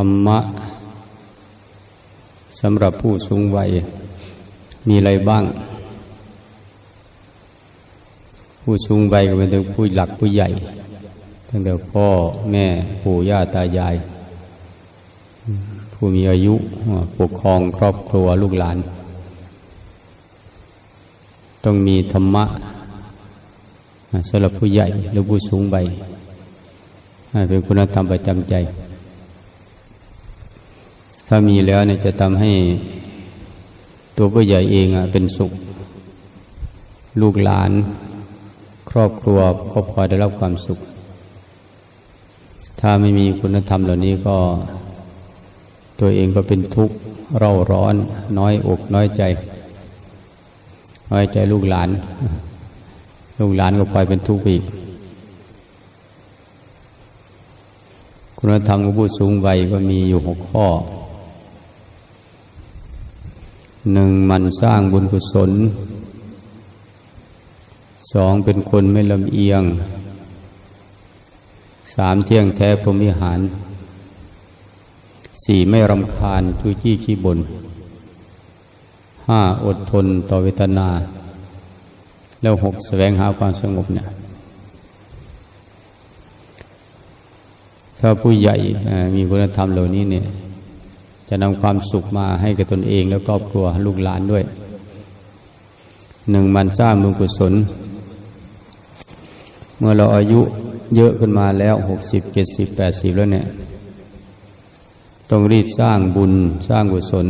รรมะสำหรับผู้สูงวัย มีอะไรบ้าง ผู้สูงวัยก็เป็นถึงผู้หลักผู้ใหญ่ ตั้งแต่พ่อแม่ปู่ย่าตายาย ผู้มีอายุปกครองครอบครัวลูกหลาน ต้องมีธรรมะสำหรับผู้ใหญ่หรือผู้สูงวัยเป็นคุณธรรมประจำใจ ถ้ามีแล้วเนี่ยจะทำให้ตัวผู้ใหญ่เองอะเป็นสุข ลูกหลาน ครอบครัวก็พอได้รับความสุข ถ้าไม่มีคุณธรรมเหล่านี้ก็ ตัวเองก็เป็นทุกข์เร่าร้อน น้อยอกน้อยใจ น้อยใจลูกหลาน ลูกหลานก็พลอยเป็นทุกข์อีกคุณธรรมของผู้สูงวัยก็มีอยู่หกข้อ หนึ่งมันสร้างบุญกุศลสองเป็นคนไม่ลำเอียงสามเที่ยงแท้พรมิหารสี่ไม่รำคาญจู้จี้ขี้บนห้าอดทนต่อเวทนา แล้วหกแสวงหาความสงบเนี่ยถ้าผู้ใหญ่มีคุณธรรมเหล่านี้เนี่ย จะนำความสุขมาให้กับตนเองแล้วครอบครัวลูกหลานด้วยหนึ่งมันสร้างบุญกุศล เมื่อเราอายุเยอะขึ้นมาแล้วหกสิบเจ็ดสิบแปดสิบแล้วเนี่ย ต้องรีบสร้างบุญสร้างกุศล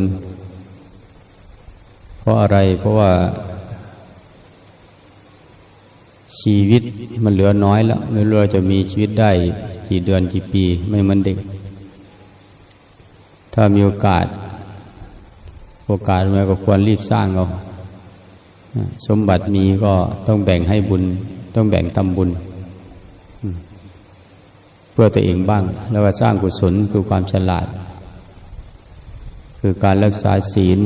เพราะอะไรเพราะว่าชีวิตมันเหลือน้อยแล้วไม่รู้เราจะมีชีวิตได้กี่เดือนกี่ปีไม่เหมือนเด็ก ถ้ามีโอกาส โอกาสมาก็ควรรีบสร้างเอาสมบัติมีก็ต้องแบ่งให้บุญ ต้องแบ่งทำบุญ เพื่อตัวเองบ้าง แล้วก็สร้างกุศลคือความฉลาด คือการรักษาศีล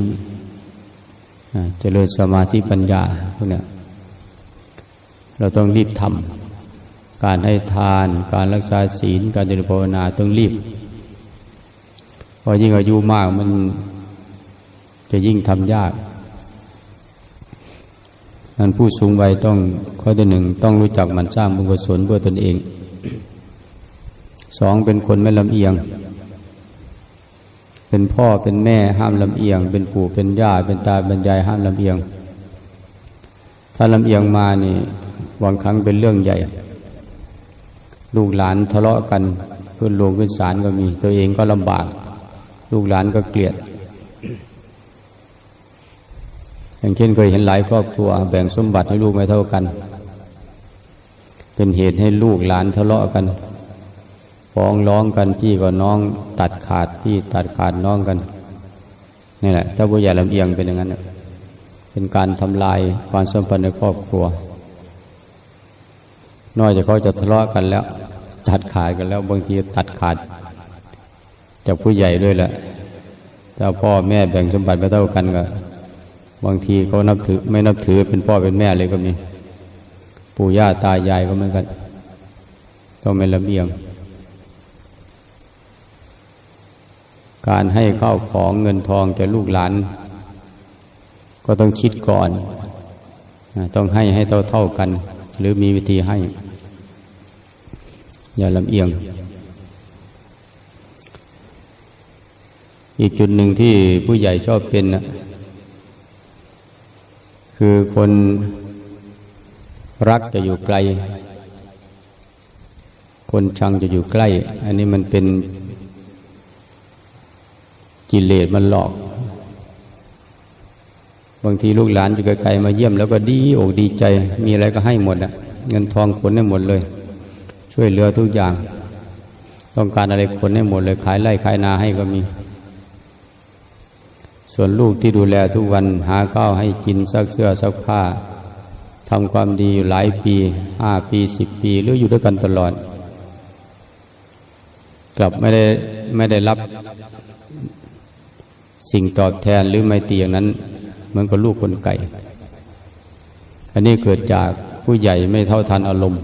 เจริญสมาธิปัญญาพวกนี้เราต้องรีบทำการให้ทาน การรักษาศีล การเจริญภาวนาต้องรีบ พอยิ่งอายุมากมันจะยิ่งทำยากนั้นผู้สูงวัยต้องข้อที่หนึ่งต้องรู้จักมันสร้างบุญกุศลเพื่อตนเอง สองเป็นคนไม่ลำเอียง เป็นพ่อเป็นแม่ห้ามลำเอียง เป็นปู่เป็นย่าเป็นตาเป็นยายห้ามลำเอียง ถ้าลำเอียงมานี่บางครั้งเป็นเรื่องใหญ่ ลูกหลานทะเลาะกันขึ้นโรงขึ้นศาลก็มี ตัวเองก็ลำบาก ลูกหลานก็เกลียด อย่างเช่นเคยเห็นหลายครอบครัว แบ่งสมบัติให้ลูกไม่เท่ากัน เป็นเหตุให้ลูกหลานทะเลาะกันฟ้องร้องกันพี่กับน้องตัดขาดพี่ตัดขาดน้องกันนี่แหละถ้าผู้ใหญ่ลำเอียงเป็นอย่างนั้นเป็นการทำลายความสัมพันธ์ในครอบครัว นอยจะเขาจะทะเลาะกันแล้ว ตัดขาดกันแล้วบางทีตัดขาด จากผู้ใหญ่ด้วยแหละถ้าพ่อแม่แบ่งสมบัติไม่เท่ากันก็บางทีเขานับถือไม่นับถือเป็นพ่อเป็นแม่เลยก็มีปู่ย่าตายายก็เหมือนกัน ต้องไม่ลำเอียงการให้ข้าวของเงินทองแก่ลูกหลาน ก็ต้องคิดก่อน ต้องให้ให้เท่าเท่ากัน หรือมีวิธีให้ อย่าลำเอียง อีกจุดหนึ่งที่ผู้ใหญ่ชอบเป็นนะคือคนรักจะอยู่ไกล คนชังจะอยู่ใกล้ อันนี้มันเป็นกิเลสมันหลอก บางทีลูกหลานอยู่ไกลๆมาเยี่ยมแล้วก็ดีอกดีใจ มีอะไรก็ให้หมดอะเงินทองขนให้หมดเลย ช่วยเหลือทุกอย่าง ต้องการอะไรขนให้หมดเลย ขายไร่ขายนาให้ก็มี ส่วนลูกที่ดูแลทุกวันหาข้าวให้กินซักเสื้อซักผ้าทำความดีอยู่หลายปีห้าปีสิบปีหรืออยู่ด้วยกันตลอด กลับไม่ได้ไม่ได้รับสิ่งตอบแทนหรือไม่ตีอย่างนั้นเหมือนกับลูกคนไก่ อันนี้เกิดจากผู้ใหญ่ไม่เท่าทันอารมณ์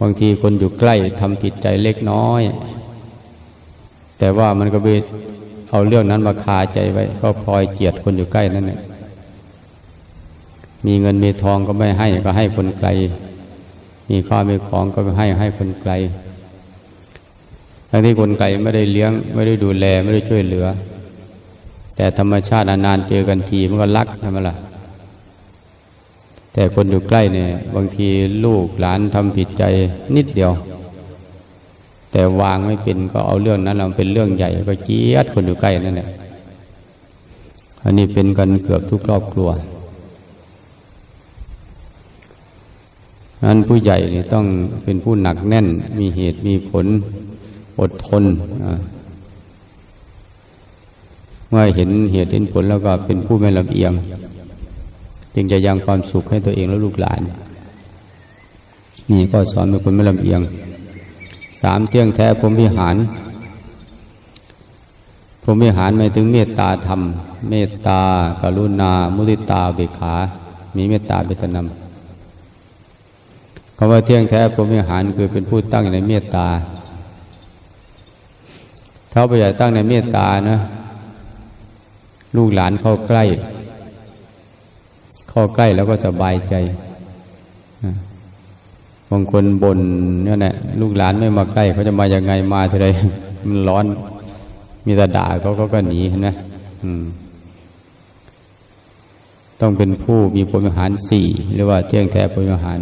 บางทีคนอยู่ใกล้ทำผิดใจเล็กน้อย แต่ว่ามันก็ไป เอาเรื่องนั้นมาคาใจไว้ ก็พลอยเกลียดคนอยู่ใกล้นั่นแหละมีเงินมีทองก็ไม่ให้ก็ให้คนไกล มีข้าวมีของก็ไม่ให้ให้คนไกลทั้งที่คนไกลไม่ได้เลี้ยง ไม่ได้ดูแลไม่ได้ช่วยเหลือ แต่ธรรมชาตินานๆเจอกันทีมันก็รักใช่ไหมล่ะแต่คนอยู่ใกล้เนี่ย บางทีลูกหลานทำผิดใจนิดเดียว แต่วางไม่เป็นก็เอาเรื่องนั้นเราเป็นเรื่องใหญ่ก็เจี๊ยดคนอยู่ใกล้นั่นแหละอันนี้เป็นกันเกือบทุกครอบครัวนั้นผู้ใหญ่นี่ต้องเป็นผู้หนักแน่น มีเหตุมีผลอดทนเมื่อเห็นเหตุเห็นผลแล้วก็เป็นผู้ไม่ลำเอียง จึงจะยังความสุขให้ตัวเองและลูกหลาน นี่ก็สอนเป็นคนไม่ลำเอียง สามเที่ยงแท้พรหมวิหาร พรหมวิหารหมายถึงเมตตาธรรม เมตตา กรุณา มุติตาเบกขา มีเมตตาเป็นนำคำว่าเที่ยงแท้พรหมวิหารคือเป็นผู้ตั้งในเมตตาถ้าไปอยากตั้งในเมตตานะลูกหลานเข้าใกล้ เข้าใกล้แล้วก็สบายใจ บางคนบนเนี่ยแหละลูกหลานไม่มาใกล้เขาจะมาอย่างไงมาทีไรมันร้อน มีแต่ด่าเขาก็ก็หนีนะต้องเป็นผู้มีพรหมวิหารสี่หรือว่าเที่ยงแท้พรหมวิหาร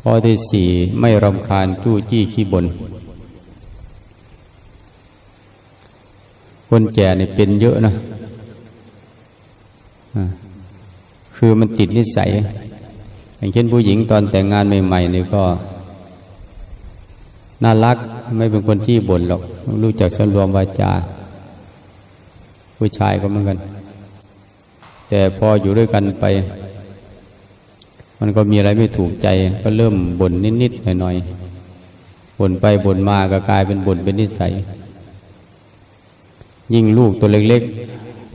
ข้อที่สี่ไม่รำคาญจู้จี้ขี้บนคนแก่เนี่ยเป็นเยอะนะ คือมันติดนิสัย อย่างเช่นผู้หญิงตอนแต่งงานใหม่ๆนี่ก็น่ารักไม่เป็นคนที่บ่นหรอกรู้จักสรวมวาจา ผู้ชายก็เหมือนกัน แต่พออยู่ด้วยกันไป มันก็มีอะไรไม่ถูกใจ ก็เริ่มบ่นนิดๆหน่อยๆบ่นไปบ่นมาก็กลายเป็นบ่นเป็นนิสัย ยิ่งลูกตัวเล็ก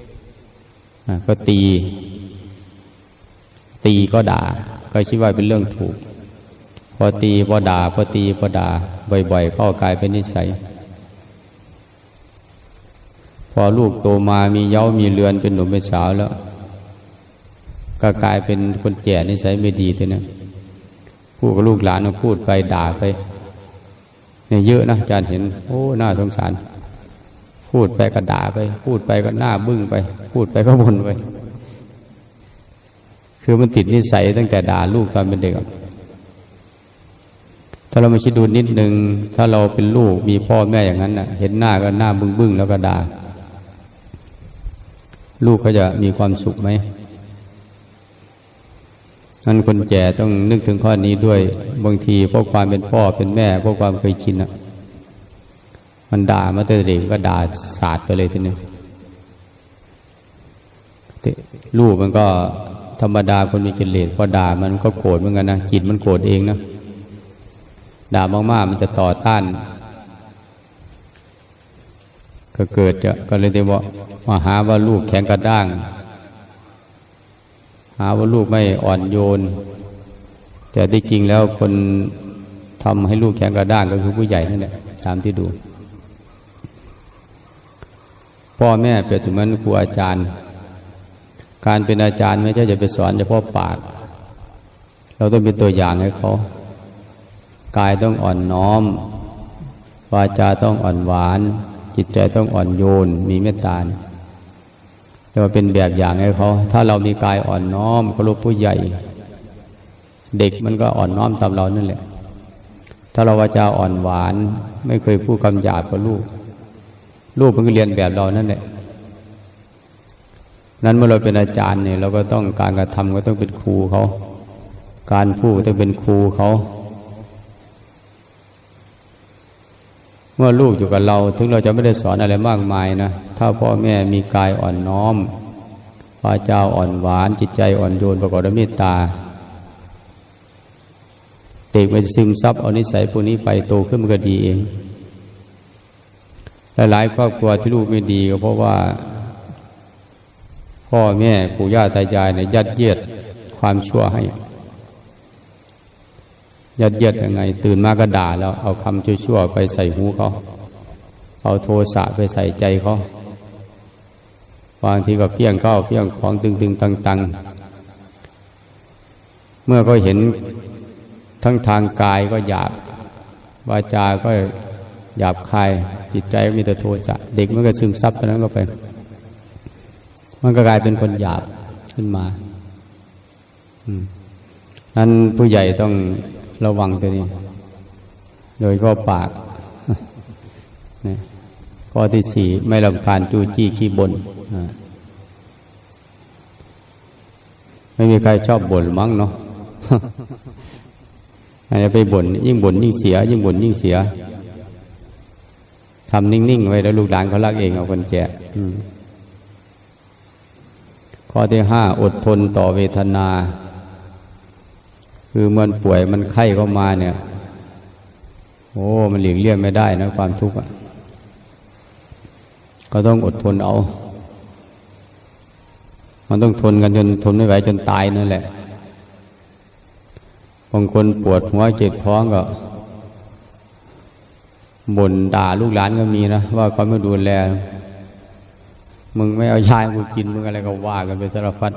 ๆก็ตี ตีก็ด่า ก็คิดว่าเป็นเรื่องถูก พอตีพอด่าพอตีพอด่าบ่อยๆก็กลายเป็นนิสัย พอลูกโตมามีเย้ามีเรือนเป็นหนุ่มเป็นสาวแล้ว ก็กลายเป็นคนแก่นิสัยไม่ดีทีนะพูดกับลูกหลานก็พูดไปด่าไปเนี่ยเยอะนะอาจารย์เห็น โอ้หน้าสงสาร พูดไปก็ด่าไป พูดไปก็หน้าบึ้งไป พูดไปก็บ่นไป คือมันติดนิสัยตั้งแต่ด่าลูกตอนเป็นเด็ก ถ้าเรามาคิดดูนิดนึง ถ้าเราเป็นลูกมีพ่อแม่อย่างนั้นนะเห็นหน้าก็หน้าบึ้งบึ้งแล้วก็ด่า ลูกเขาจะมีความสุขไหมนั้นคนแก่ต้องนึกถึงข้อนี้ด้วย บางทีเพราะความเป็นพ่อเป็นแม่เพราะความเคยชินอะมันด่ามาตั้งแต่เด็กก็ด่าสาดไปเลยทีนี้ลูกมันก็ ธรรมดาคนมีกิเลสพอด่ามันก็โกรธเหมือนกันนะจิตมันโกรธเองนะด่ามากๆมันจะต่อต้าน ก็เกิดจะก็เลยเดี๋ยวมาหาว่าลูกแข็งกระด้าง หาว่าลูกไม่อ่อนโยน แต่ที่จริงแล้วคนทำให้ลูกแข็งกระด้างก็คือผู้ใหญ่นั่นแหละตามที่ดู พ่อแม่เปรียบเสมือนครูอาจารย์ การเป็นอาจารย์ไม่ใช่จะไปสอนเฉพาะปาก เราต้องเป็นตัวอย่างให้เขากายต้องอ่อนน้อม วาจาต้องอ่อนหวาน จิตใจต้องอ่อนโยน มีเมตตาเรียกว่าเป็นแบบอย่างให้เขา ถ้าเรามีกายอ่อนน้อมเคารพผู้ใหญ่ เด็กมันก็อ่อนน้อมตามเรานั่นแหละ ถ้าเราวาจาอ่อนหวาน ไม่เคยพูดคำหยาบกับลูก ลูกมันก็เรียนแบบเรานั่นแหละ นั้นเมื่อเราเป็นอาจารย์เนี่ยเราก็ต้องการกระทำก็ต้องเป็นครูเขา การพูดต้องเป็นครูเขา เมื่อลูกอยู่กับเรา ถึงเราจะไม่ได้สอนอะไรมากมายนะ ถ้าพ่อแม่มีกายอ่อนน้อมวาจาอ่อนหวาน จิตใจอ่อนโยนประกอบด้วยเมตตาเด็กมันซึมซับเอานิสัยพวกนี้ไปโตขึ้นมันก็ดีเองหลายครอบครัวที่ลูกไม่ดีก็เพราะว่า พ่อแม่ปู่ย่าตายายเนี่ยยัดเยียดความชั่วให้ ยัดเยียดยังไง ตื่นมาก็ด่าแล้ว เอาคำชั่วๆไปใส่หูเขาเอาโทสะไปใส่ใจเขาบางทีก็เพี้ยงเข้าเพี้ยงของตึงตึงตังตังเมื่อก็เห็นทั้งทางกายก็หยาบวาจาก็หยาบคายจิตใจก็มีแต่โทสะเด็กมันก็ซึมซับตอนนั้นก็ไป มันก็กลายเป็นคนหยาบขึ้นมาอืมนั้นผู้ใหญ่ต้องระวังตัวนี้ โดยก็ปากนะข้อที่สี่ไม่ลำคาญจู้จี้ขี้บน่นไม่มีใครชอบบ่นมั้งเนาะอาจจะไปบ่นยิ่งบ่นยิ่งเสีย ยิ่งบ่นยิ่งเสียทำนิ่ง ๆ ไว้แล้วลูกหลานเขารักเองเอาคนแก่ ข้อที่ห้าอดทนต่อเวทนา คือมันป่วยมันไข้เข้ามาเนี่ย โอ้มันหลีกเลี่ยงไม่ได้นะความทุกข์ก็ต้องอดทนเอา มันต้องทนกันจนทนไม่ไหวจนตายนั่นแหละบางคนปวดหัวเจ็บท้องก็บ่นด่าลูกหลานก็มีนะ ว่าเขาไม่ดูแล มึงไม่เอายากูกินมึงอะไรก็ว่ากันไปสารพัด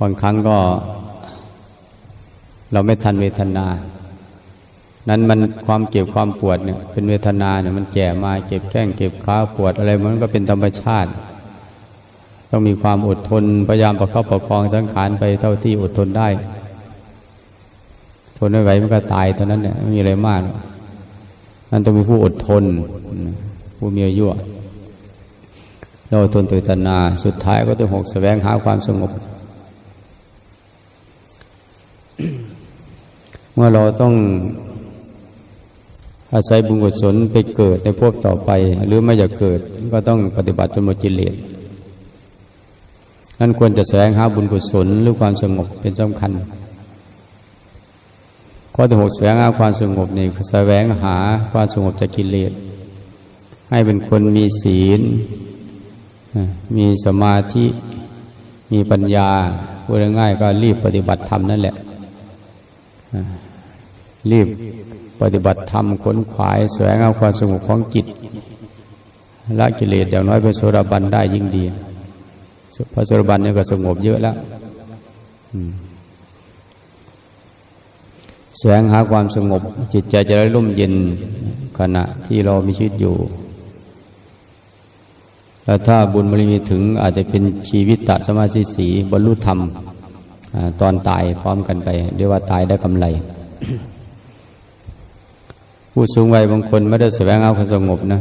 บางครั้งก็ เราไม่ทันเวทนา นั้นมันความเก็บความปวดเนี่ย เป็นเวทนาเนี่ยมันแก่มาเก็บแข้งเก็บขาปวดอะไรมันก็เป็นธรรมชาติต้องมีความอดทนพยายามประคับประคองสังขารไปเท่าที่อดทนได้ ทนไม่ไหวมันก็ตายเท่านั้นเนี่ยไม่มีอะไรมากนั่นต้องมีผู้อดทน ผู้มีอายุเราทนตัวตนา สุดท้ายก็ต้องหกแสวงหาความสงบ เมื่อเราต้องอาศัยบุญกุศลไปเกิดในพวกต่อไป หรือไม่อยากเกิดก็ต้องปฏิบัติจนหมดจิเลสนั่นควรจะแสวงหาบุญกุศลหรือความสงบเป็นสำคัญข้อที่หกแสวงหาความสงบนี่แสวงหาความสงบจากกิเลส ให้เป็นคนมีศีล มีสมาธิ มีปัญญาพูดง่ายๆก็รีบปฏิบัติธรรมนั่นแหละ รีบปฏิบัติธรรมขนขวายแสวงเอาความสงบของจิตละกิเลสอย่างน้อยเป็นโสดาบันได้ยิ่งดี พระโสดาบันเนี่ยก็สงบเยอะแล้วแสวงหาความสงบจิตใจจะได้ร่มเย็นขณะที่เรามีชีวิตอยู่ แล้วถ้าบุญบารมีถึงอาจจะเป็นชีวิตตสมาธิสีบรรลุธรรมตอนตายพร้อมกันไปเรียกว่าตายได้กำไร ผู้สูงวัยบางคนไม่ได้แสวงเอาความสงบนะ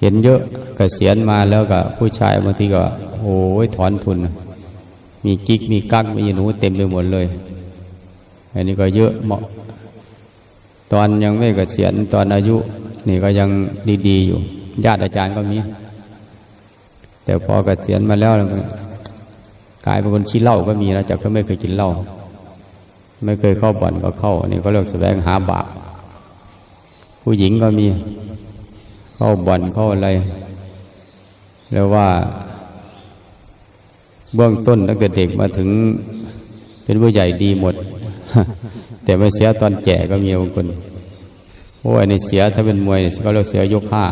เห็นเยอะกเกษียณมาแล้วก็ผู้ชายบางทีก็โอ้ยถอนทุน มีกิ๊กมีกั๊กมีหนูเต็มไปหมดเลย อันนี้ก็เยอะเหมาะ ตอนยังไม่กเกษียณตอนอายุ นี่ก็ยังดีๆอยู่ ญาติอาจารย์ก็มี แต่พอกเกษียณมาแล้วกลายเป็นคนขี้เหล้าก็มีนะจากก็ไม่เคยกินเหล้าไม่เคยเข้าบ่อนก็เข้านี่เขาเรียกแสวงหาบาปผู้หญิงก็มี เข้าบ่อนเข้าอะไรเรียกว่า เบื้องต้นตั้งแต่เด็กมาถึงเป็นผู้ใหญ่ดีหมด แต่ไม่เสียตอนแก่ก็มีบางคนโอ้ยในเสียถ้าเป็นมวยก็เรียกเสียยกห้า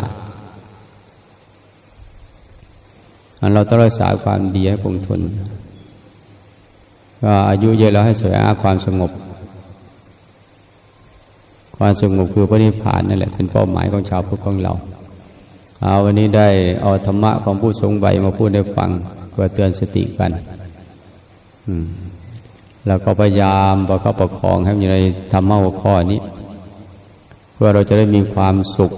อัน เราต้องรักษาความดีให้คงทน ก็อายุเยอะแล้วให้สวงหาความสงบ ความสงบคือพระนิพพานนั่นแหละเป็นเป้าหมายของชาวพุทธของเราเอาวันนี้ได้เอาธรรมะของผู้ทรงใบมาพูดให้ฟังเพื่อเตือนสติกันแล้วก็พยายามประคับประคองให้อยู่ในธรรมะหัวข้อนี้ เพื่อเราจะได้มีความสุข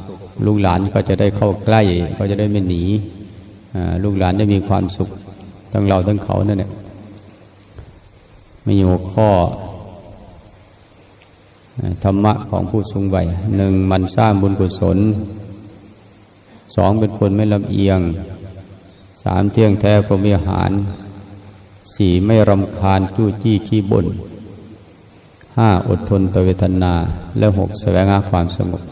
ลูกหลานก็จะได้เข้าใกล้ ก็จะได้ไม่หนี ลูกหลานได้มีความสุขทั้งเราทั้งเขานั่นแหละมีหัวข้อธรรมะของผู้สูงวัยหนึ่งมันสร้างบุญกุศลสองเป็นคนไม่ลำเอียงสามเที่ยงแท้พรหมิหารสี่ไม่รำคาญจู้จี้ขี้บน่นห้าอดทนต่อเวทนา และหกแสวงหาความสงบ